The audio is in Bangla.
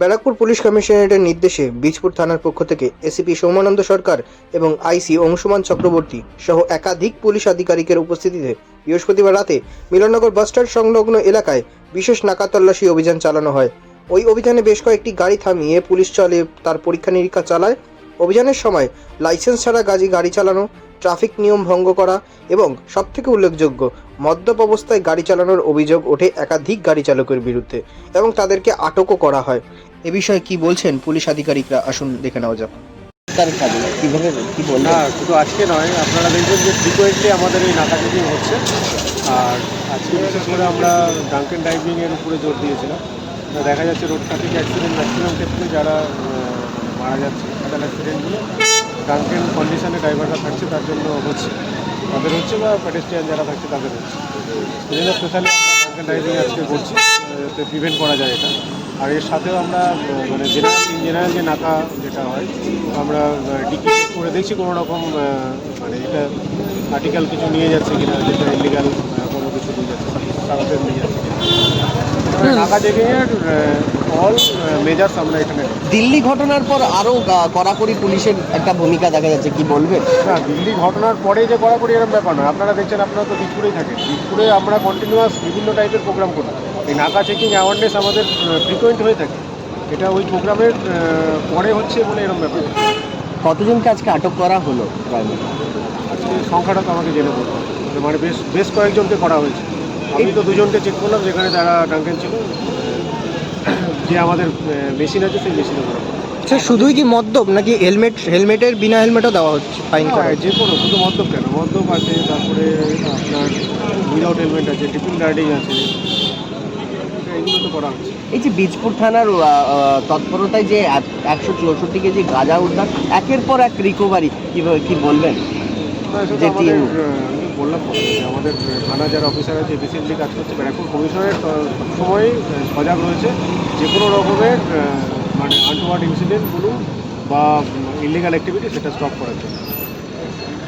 ব্যারাকপুর পুলিশ কমিশনারেটের নির্দেশে বীজপুর থানার পক্ষ থেকে এসিপি সৌমানন্দ সরকার এবং আইসি অংশুমান চক্রবর্তী সহ একাধিক পুলিশ আধিকারিকের উপস্থিতিতে বৃহস্পতিবার রাতে মিলননগর বাসস্ট্যান্ড সংলগ্ন এলাকায় বিশেষ নাকা তল্লাশি অভিযান চালানো হয়। ওই অভিযানে বেশ কয়েকটি গাড়ি থামিয়ে পুলিশ চলে, তার পরীক্ষা নিরীক্ষা চালায়। অভিযানের সময় লাইসেন্স ছাড়া গাড়ি গাড়ি চালানো, ট্রাফিক নিয়ম ভঙ্গ করা এবং সবথেকে উল্লেখযোগ্য, মদ্যপ অবস্থায় গাড়ি চালানোর অভিযোগ ওঠে একাধিক গাড়ি চালকের বিরুদ্ধে এবং তাদেরকে আটকও করা হয়। এ বিষয়ে কি বলছেন পুলিশ আধিকারিকরা? আসুন দেখে নেওয়া যাক। কীভাবে, কী বললেন? না, শুধু আজকে নয়, আপনারা দেখবেন যে ফ্রিকোয়েন্টলি আমাদের এই নাকা হচ্ছে। আর আজকে বিশেষ করে আমরা ডাঙ্কেন ড্রাইভিংয়ের উপরে জোর দিয়েছিলাম। দেখা যাচ্ছে রোড ট্রাফিক অ্যাক্সিডেন্ট ম্যাক্সিমাম ক্ষেত্রে যারা মারা যাচ্ছে ফাটাল অ্যাক্সিডেন্টগুলো ডাঙ্কেন কন্ডিশনে ড্রাইভাররা থাকছে, তার জন্য হচ্ছে। তাদের হচ্ছে বা পেডেস্ট্রিয়ান যারা থাকছে, তাদের হচ্ছে। স্পেশালি ড্রাইভিং আজকে করছি যাতে প্রিভেন্ট করা যায় এটা। আর এর সাথেও আমরা মানে জেনারেল ইন জেনারেল যে নাকা যেটা হয় আমরা ডিকি করে দেখছি কোনো রকম মানে এটা আর্টিকেল কিছু নিয়ে যাচ্ছে কিনা যেটা ইলিগাল কোনো কিছু নিয়ে যাচ্ছে সারাতে নিয়ে যাচ্ছে কিনা। নাকা চেকিংয়ের অল মেজার্স আমরা এখানে দিল্লি ঘটনার পর আরও কড়াকড়ি পুলিশের একটা ভূমিকা দেখা যাচ্ছে কি বলবেন? না দিল্লি ঘটনার পরে যে কড়াকড়ি এরকম ব্যাপার নয়। আপনারা দেখছেন আপনারা তো বীজপুরেই থাকেন। বীজপুরে আমরা কন্টিনিউয়াস বিভিন্ন টাইপের প্রোগ্রাম করি। এই নাকা চেকিং অ্যাওয়ারনেস আমাদের ফ্রিকোয়েন্ট হয়ে থাকে। এটা ওই প্রোগ্রামের পরে হচ্ছে বলে এরকম ব্যাপার। কতজনকে আজকে আটক করা হলো? আজকে সংখ্যাটা তো আমাকে জেনে বলতে। মানে বেশ বেশ কয়েকজনকে করা হয়েছে। আমি তো দুজনকে চেক করলাম যেখানে তারা ডাঙ্কেন ছিল। যে আমাদের মেশিন আছে সেই মেশিনে করা সে শুধুই কি মদ্যপ নাকি হেলমেট হেলমেটের বিনা হেলমেটও দেওয়া হচ্ছে ফাইন করা? যে কোনো শুধু মদ্যপ কেন? মদ্যপ আছে তারপরে আপনার উইদাউট হেলমেট আছে টিফিন রাইডিং আছে এই যে বীজপুর থানার তৎপরতায় যে একশো চৌষট্টি কেজি গাঁজা উদ্ধার একের পর এক রিকভারি কীভাবে কী বলবেন? যে বললাম আমাদের থানা যারা অফিসার আছে এফিসিয়েন্টলি কাজ করছে ব্যারাকপুর কমিশনের সবসময় সজাগ রয়েছে যে কোনো রকমের মানে আনটোয়ার্ড ইনসিডেন্ট বলুন বা ইলিগাল অ্যাক্টিভিটি সেটা স্টপ করার জন্য।